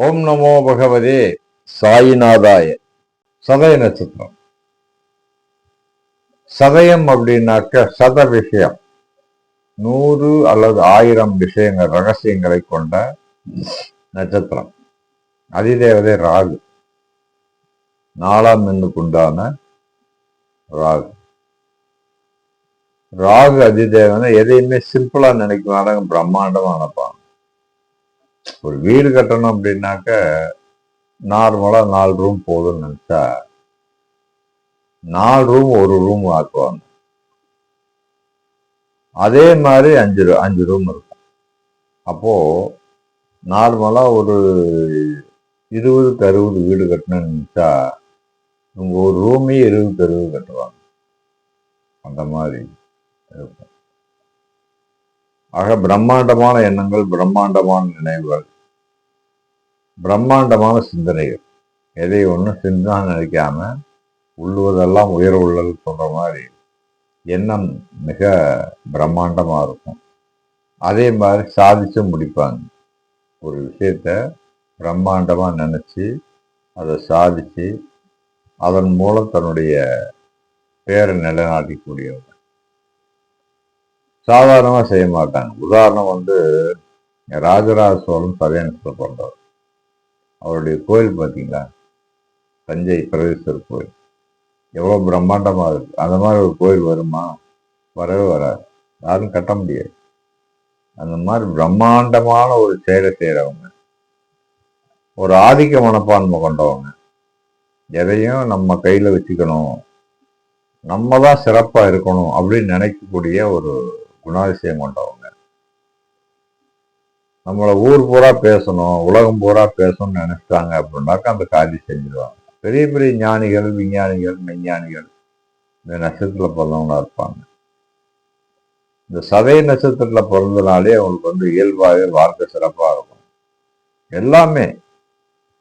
ஓம் நமோ பகவதே சாயிநாதாய. சதய நட்சத்திரம். சதயம் அப்படின்னாக்க சத விஷயம். நூறு அல்லது ஆயிரம் விஷயங்கள் ரகசியங்களை கொண்ட நட்சத்திரம். அதிதேவதை ராகு. நாலாம் எண்ணுக்குண்டான ராகு. ராகு அதிதேவனை எதையுமே சிம்பிளா நினைக்கிறாங்க பிரம்மாண்டமா நினைப்பாங்க ஒரு வீடு கட்டணும் அப்படின்னாக்க நார்மலா நாலு ரூம் போதும்னு நினைச்சா நாலு ரூம் ஒரு ரூம் ஆக்குவாங்க. அதே மாதிரி அஞ்சு ரூ- அஞ்சு ரூம் இருக்கும். அப்போ நார்மலா ஒரு இருபதுக்கு அறுபது வீடு கட்டணும்னு நினைச்சா இவங்க ஒரு ரூமே இருபது அறுபது கட்டுவாங்க. அந்த மாதிரி இருக்கும். ஆக பிரம்மாண்டமான எண்ணங்கள் பிரம்மாண்டமான நினைவுகள் பிரம்மாண்டமான சிந்தனைகள். எதை ஒன்றும் சிந்தனா நினைக்காம உள்ளுவதெல்லாம் உயர் உள்ளல் சொல்கிற மாதிரி எண்ணம் மிக பிரம்மாண்டமாக இருக்கும். அதே மாதிரி சாதிச்சு முடிப்பாங்க. ஒரு விஷயத்த பிரம்மாண்டமாக நினச்சி அதை சாதிச்சு அதன் மூலம் தன்னுடைய பேரை நிலைநாட்டிக்கூடியவர் சாதாரணமாக செய்ய மாட்டாங்க. உதாரணம் வந்து ராஜராஜ சோழன் சதயனத்தில் பிறந்தவர். அவருடைய கோயில் பார்த்தீங்களா தஞ்சை பிரதேசர் கோயில் எவ்வளோ பிரம்மாண்டமாக இருக்கு. அந்த மாதிரி ஒரு கோயில் வருமா? வரவே வராது. யாரும் கட்ட முடியாது. அந்த மாதிரி பிரம்மாண்டமான ஒரு செயலை செய்கிறவங்க ஒரு ஆதிக்க மனப்பான்மை கொண்டவங்க எதையும் நம்ம கையில் வச்சுக்கணும். நம்ம தான் சிறப்பாக இருக்கணும் அப்படின்னு நினைக்கக்கூடிய ஒரு குணாதிசயம் கொண்டவங்க நம்மளை ஊர் பூரா பேசணும் உலகம் பூரா பேசணும்னு நினைச்சிட்டாங்க அப்படின்னாக்கா அந்த காரியம் செஞ்சிருவாங்க. பெரிய பெரிய ஞானிகள் விஞ்ஞானிகள் மெஞ்ஞானிகள் இந்த நட்சத்திரத்தில் பிறந்தவங்களா இருப்பாங்க. இந்த சதய நட்சத்திரத்துல பிறந்தனாலே அவங்களுக்கு வந்து இயல்பாகவே வாழ்க்கை சிறப்பாக இருக்கும். எல்லாமே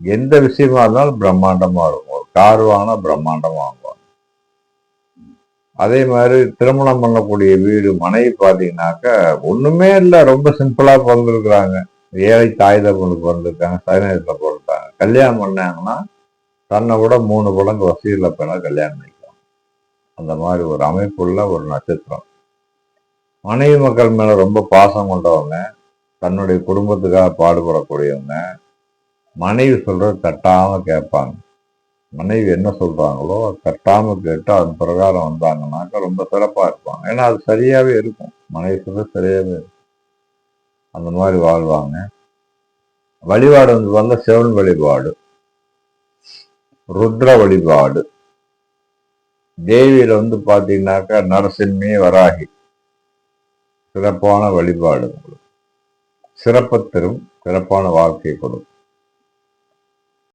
எந்த விஷயமா இருந்தாலும் பிரம்மாண்டமா இருக்கும். ஒரு கார் வாங்கினா பிரம்மாண்டமாக வாங்குவாங்க. அதே மாதிரி திருமணம் பண்ணக்கூடிய வீடு மனைவி பார்த்தீங்கன்னாக்கா ஒண்ணுமே இல்லை. ரொம்ப சிம்பிளா பிறந்திருக்கிறாங்க. ஏழை தாய் தப்பனுக்கு பிறந்திருக்காங்க சதநேரத்தில் பிறந்தாங்க கல்யாணம் பண்ணாங்கன்னா தன்னை விட மூணு படங்கு வசதியில் போனால் கல்யாணம் பண்ணிக்கலாம் அந்த மாதிரி ஒரு அமைப்புள்ள ஒரு நட்சத்திரம். மனைவி மக்கள் மேல ரொம்ப பாசம் கொண்டவங்க தன்னுடைய குடும்பத்துக்காக பாடுபடக்கூடியவங்க மனைவி சொல்றது தட்டாம கேட்பாங்க. மனைவி என்ன சொல்றாங்களோ கட்டாமல் கேட்டு அதன் பிரகாரம் வந்தாங்கன்னாக்கா ரொம்ப சிறப்பா இருப்பாங்க. ஏன்னா அது சரியாவே இருக்கும். மனைவி சொல்றது சரியாவே இருக்கும். அந்த மாதிரி வாழ்வாங்க. வழிபாடு வந்து பார்த்தா சிவன் வழிபாடு ருத்ர வழிபாடு. தேவியில வந்து பார்த்தீங்கன்னாக்கா நரசிம்மி வராகி சிறப்பான வழிபாடு. உங்களுக்கு சிறப்பான வாழ்க்கை கொடுக்கும்.